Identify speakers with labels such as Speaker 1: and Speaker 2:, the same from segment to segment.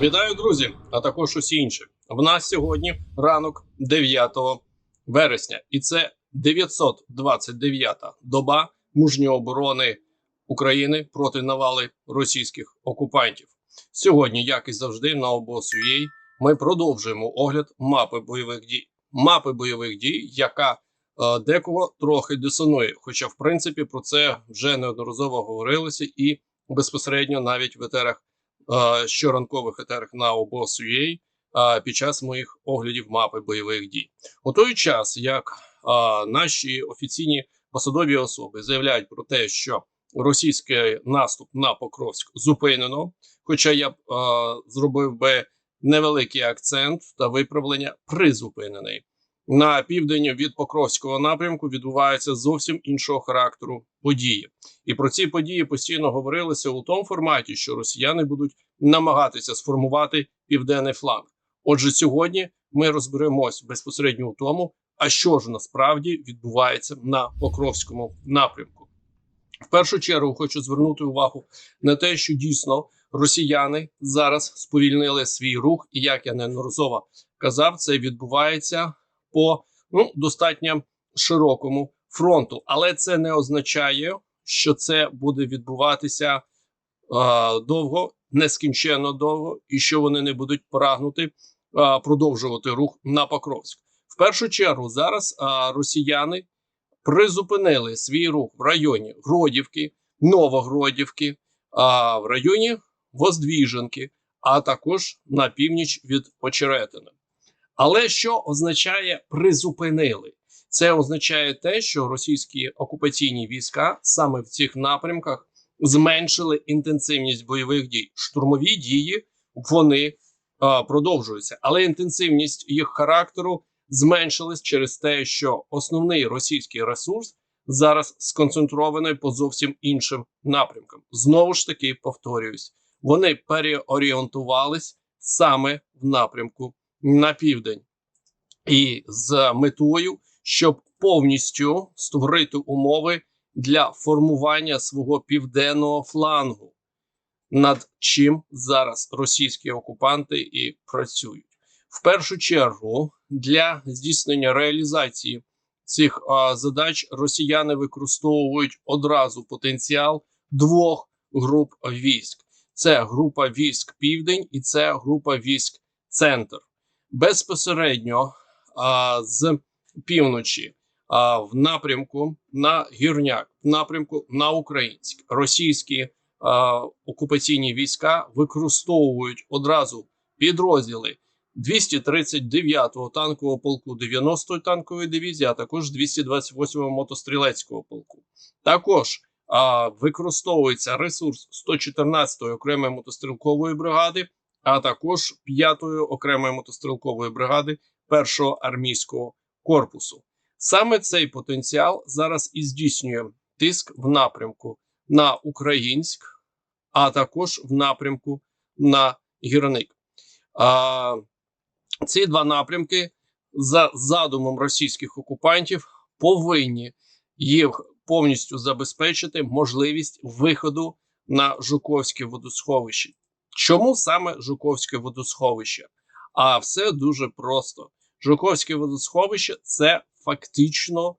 Speaker 1: Вітаю, друзі, а також усі інші. В нас сьогодні ранок 9 вересня, і це 929-та доба мужньої оборони України проти навали російських окупантів. Сьогодні, як і завжди, на обосуєй ми продовжуємо огляд мапи бойових дій. Мапи бойових дій, яка е, декого трохи дисонує. Хоча, в принципі, про це вже неодноразово говорилося, і безпосередньо навіть в етерах щоранкових етерах на обос.ua е, під час моїх оглядів мапи бойових дій. У той час, як е, наші офіційні посадові особи заявляють про те, що російський наступ на Покровськ зупинено, хоча я б е, зробив би невеликий акцент та виправлення призупинений. На південь від Покровського напрямку відбуваються зовсім іншого характеру події. І про ці події постійно говорилося у тому форматі, що росіяни будуть намагатися сформувати південний фланг. Отже, сьогодні ми розберемось безпосередньо у тому, а що ж насправді відбувається на Покровському напрямку. В першу чергу хочу звернути увагу на те, що дійсно росіяни зараз сповільнили свій рух, і як я неодноразово казав, це відбувається по ну достатньо широкому фронту, але це не означає, що це буде відбуватися е, довго, нескінченно довго, і що вони не будуть прагнути е, продовжувати рух на Покровськ. В першу чергу зараз е, росіяни призупинили свій рух в районі Гродівки, Новогродівки, а в районі Воздвіженки, а також на північ від Очеретина. Але що означає призупинили? Це означає те, що російські окупаційні війська саме в цих напрямках зменшили інтенсивність бойових дій. Штурмові дії вони а, продовжуються, але інтенсивність їх характеру зменшилась через те, що основний російський ресурс зараз сконцентрований по зовсім іншим напрямкам. Знову ж таки повторююсь, вони переорієнтувались саме в напрямку на південь, і з метою, щоб повністю створити умови для формування свого південного флангу, над чим зараз російські окупанти і працюють. В першу чергу для здійснення реалізації цих а, задач росіяни використовують одразу потенціал двох груп військ: це група військ Південь і це група військ Центр безпосередньо а, з півночі а, в напрямку на гірняк, в напрямку на українськ, російські а, окупаційні війська використовують одразу підрозділи 239-го танкового полку 90-ї танкової дивізії, а також 228-го мотострілецького полку. Також а, використовується ресурс 114-ї окремої мотострілкової бригади а також 5-ї окремої мотострілкової бригади 1-го армійського корпусу. Саме цей потенціал зараз і здійснює тиск в напрямку на Українськ, а також в напрямку на Гірник. А, Ці два напрямки за задумом російських окупантів повинні їх повністю забезпечити можливість виходу на Жуковське водосховище. Чому саме Жуковське водосховище? А все дуже просто. Жуковське водосховище це фактично е,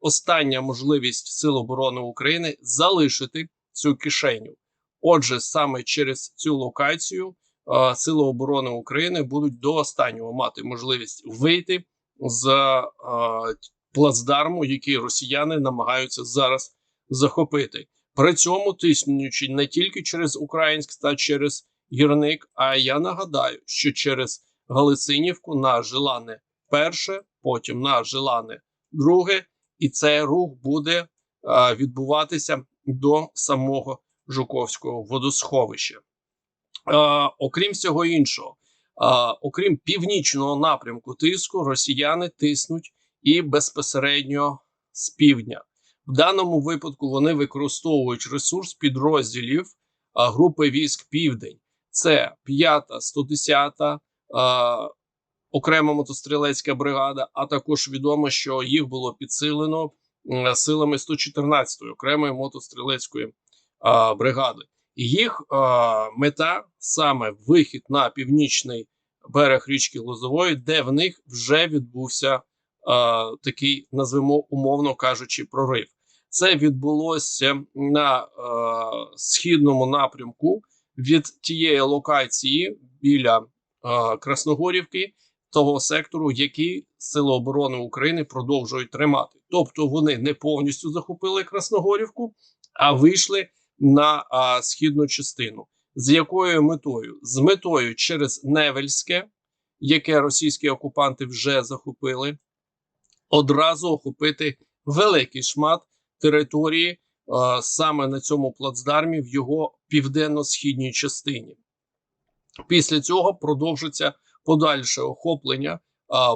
Speaker 1: остання можливість Сил оборони України залишити цю кишеню. Отже, саме через цю локацію е, Сили оборони України будуть до останнього мати можливість вийти з е, плацдарму, який росіяни намагаються зараз захопити при цьому тиснучи не тільки через Українськ та через гірник. А я нагадаю, що через Галицинівку на Желане перше, потім на Желане друге, і цей рух буде а, відбуватися до самого Жуковського водосховища. А, окрім всього іншого, а, окрім північного напрямку тиску, росіяни тиснуть і безпосередньо з півдня. В даному випадку вони використовують ресурс підрозділів а, групи військ Південь. Це 5-та, 110-та а, окрема мотострілецька бригада. А також відомо, що їх було підсилено а, силами 114-ї окремої мотострілецької а, бригади. Їх е, мета саме вихід на північний берег річки Лозової, де в них вже відбувся такий, назвемо умовно кажучи, прорив. Це відбулося на е, східному напрямку від тієї локації біля е, Красногорівки, того сектору, який Сили оборони України продовжують тримати. Тобто вони не повністю захопили Красногорівку, а вийшли на а, східну частину. З якою метою? З метою через Невельське, яке російські окупанти вже захопили, одразу охопити великий шмат території саме на цьому плацдармі в його південно-східній частині. Після цього продовжиться подальше охоплення,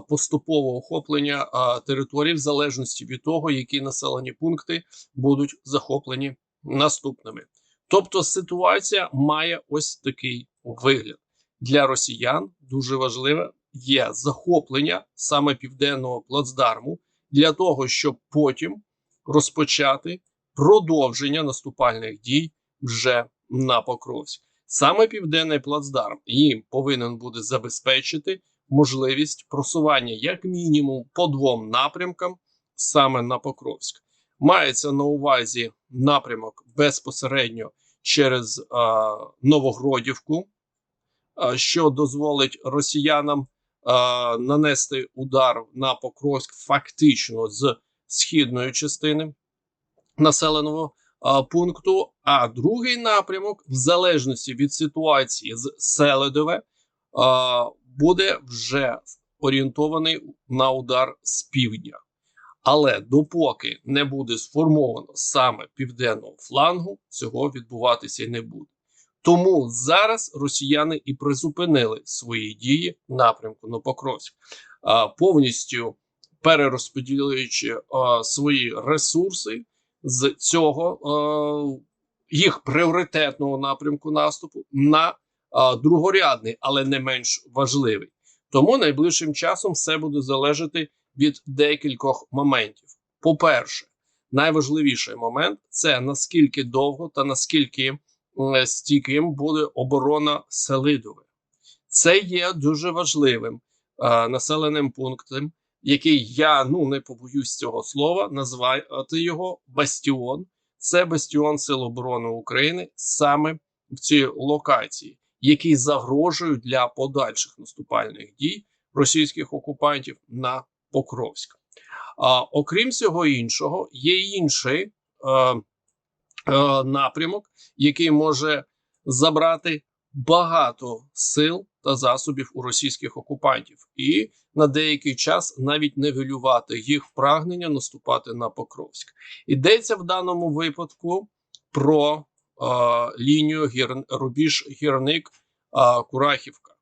Speaker 1: поступове охоплення територій в залежності від того, які населені пункти будуть захоплені наступними. Тобто ситуація має ось такий вигляд для росіян. Дуже важливе є захоплення саме південного плацдарму для того, щоб потім розпочати продовження наступальних дій вже на Покровськ. Саме південний плацдарм їм повинен буде забезпечити можливість просування як мінімум по двом напрямкам саме на Покровськ. Мається на увазі напрямок безпосередньо через а, Новогродівку, а, що дозволить росіянам а, нанести удар на Покровськ фактично з східної частини населеного а, пункту. А другий напрямок, в залежності від ситуації з Селедове, а, буде вже орієнтований на удар з півдня. Але допоки не буде сформовано саме південного флангу, цього відбуватися не буде. Тому зараз росіяни і призупинили свої дії в напрямку на Покровськ, повністю перерозподілюючи а, свої ресурси з цього а, їх пріоритетного напрямку наступу на а, другорядний, але не менш важливий. Тому найближчим часом все буде залежати від декількох моментів. По-перше, найважливіший момент це наскільки довго та наскільки е, стійким буде оборона Селидове. Це є дуже важливим е, населеним пунктом, який я ну не побоюсь цього слова, назвати його Бастіон. Це Бастіон Сил оборони України саме в цій локації, який загрожує для подальших наступальних дій російських окупантів на Покровськ. А окрім всього іншого, є інший е, е, напрямок, який може забрати багато сил та засобів у російських окупантів, і на деякий час навіть нивелювати їх прагнення наступати на Покровськ. Йдеться в даному випадку про е, лінію гір... рубіж гірник е, Курахівка.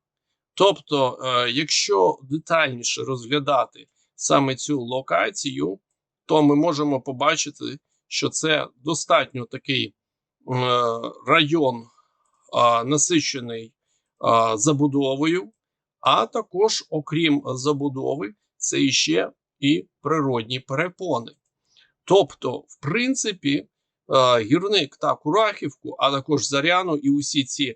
Speaker 1: Тобто, е, якщо детальніше розглядати саме цю локацію, то ми можемо побачити, що це достатньо такий е, район насичений забудовою, а також, окрім забудови, це іще і природні перепони. Тобто, в принципі, гірник та Курахівку, а також Заряну і усі ці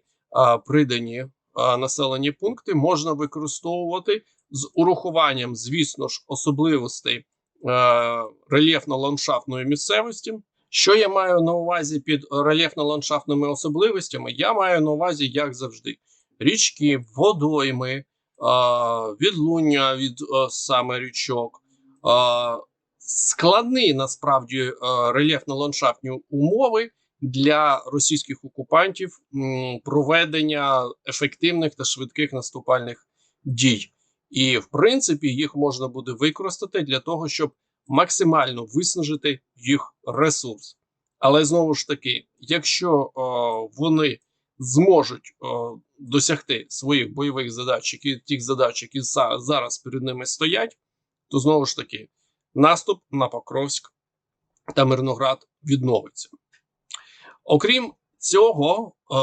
Speaker 1: придані населені пункти можна використовувати з урахуванням, звісно ж, особливостей рельєфно-ландшафтної місцевості. Що я маю на увазі під рельєфно-ландшафтними особливостями? Я маю на увазі, як завжди, річки, водойми, відлуння від е, саме річок, складні насправді е, рельєфно-ландшафтні умови для російських окупантів проведення ефективних та швидких наступальних дій. І, в принципі, їх можна буде використати для того, щоб максимально виснажити їх ресурс. Але знову ж таки, якщо о, вони зможуть о, досягти своїх бойових задач, які тих задач, які за, зараз перед ними стоять, то знову ж таки наступ на Покровськ та Мирноград відновиться. Окрім цього, е,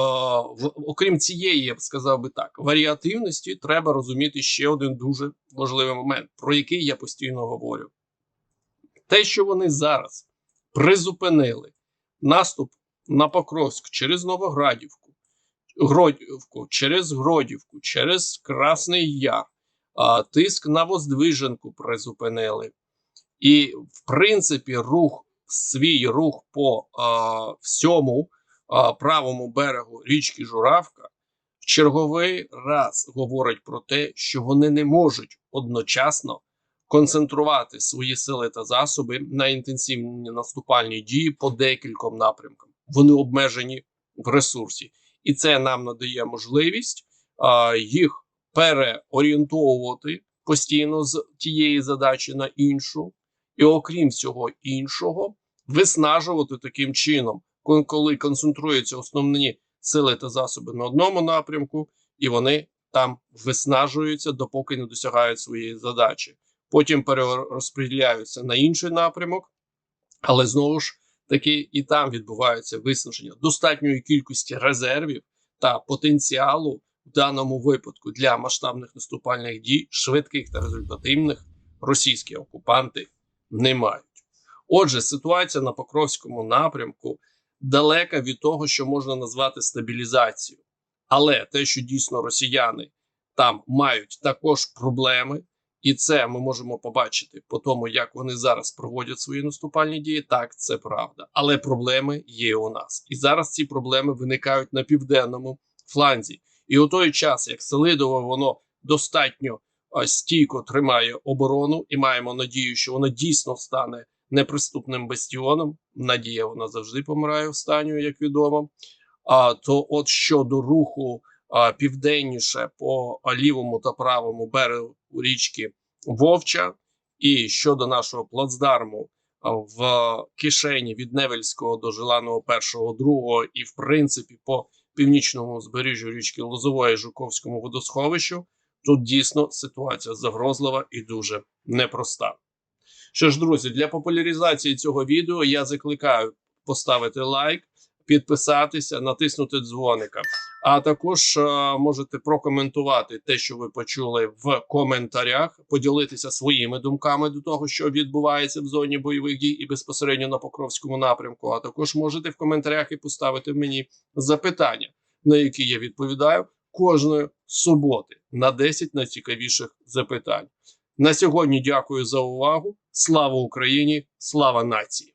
Speaker 1: в, окрім цієї, я б сказав би так, варіативності, треба розуміти ще один дуже важливий момент, про який я постійно говорю. Те, що вони зараз призупинили наступ на Покровськ через Новоградівку, Гродівку, через Гродівку, через Красний Яр, тиск на Воздвиженку призупинили. І, в принципі, рух, свій рух по а, всьому а, правому берегу річки Журавка в черговий раз говорить про те, що вони не можуть одночасно концентрувати свої сили та засоби на інтенсивні наступальні дії по декільком напрямкам. Вони обмежені в ресурсі, і це нам надає можливість їх переорієнтовувати постійно з тієї задачі на іншу, і окрім всього іншого, виснажувати таким чином, коли концентруються основні сили та засоби на одному напрямку, і вони там виснажуються, допоки не досягають своєї задачі. Потім перерозподіляються на інший напрямок, але знову ж таки і там відбувається виснаження достатньої кількості резервів та потенціалу в даному випадку для масштабних наступальних дій, швидких та результативних, російські окупанти не мають. Отже, ситуація на Покровському напрямку далека від того, що можна назвати стабілізацією. Але те, що дійсно росіяни там мають також проблеми, і це ми можемо побачити по тому, як вони зараз проводять свої наступальні дії. Так, це правда. Але проблеми є у нас. І зараз ці проблеми виникають на південному фланзі. І у той час, як Селидово, воно достатньо стійко тримає оборону, і маємо надію, що воно дійсно стане неприступним бастіоном. Надія вона завжди помирає останньою, як відомо. А то, от щодо руху південніше по лівому та правому берегу річки Вовча, і щодо нашого плацдарму в кишені від Невельського до Желаного першого другого, і в принципі по північному узбережжю річки Лозової Жуковському водосховищу, тут дійсно ситуація загрозлива і дуже непроста. Що ж, друзі, для популяризації цього відео я закликаю поставити лайк, підписатися, натиснути дзвоника. А також е, можете прокоментувати те, що ви почули в коментарях, поділитися своїми думками до того, що відбувається в зоні бойових дій і безпосередньо на Покровському напрямку. А також можете в коментарях і поставити мені запитання, на які я відповідаю кожної суботи на 10 найцікавіших запитань. На сьогодні дякую за увагу. Слава Україні! Слава нації!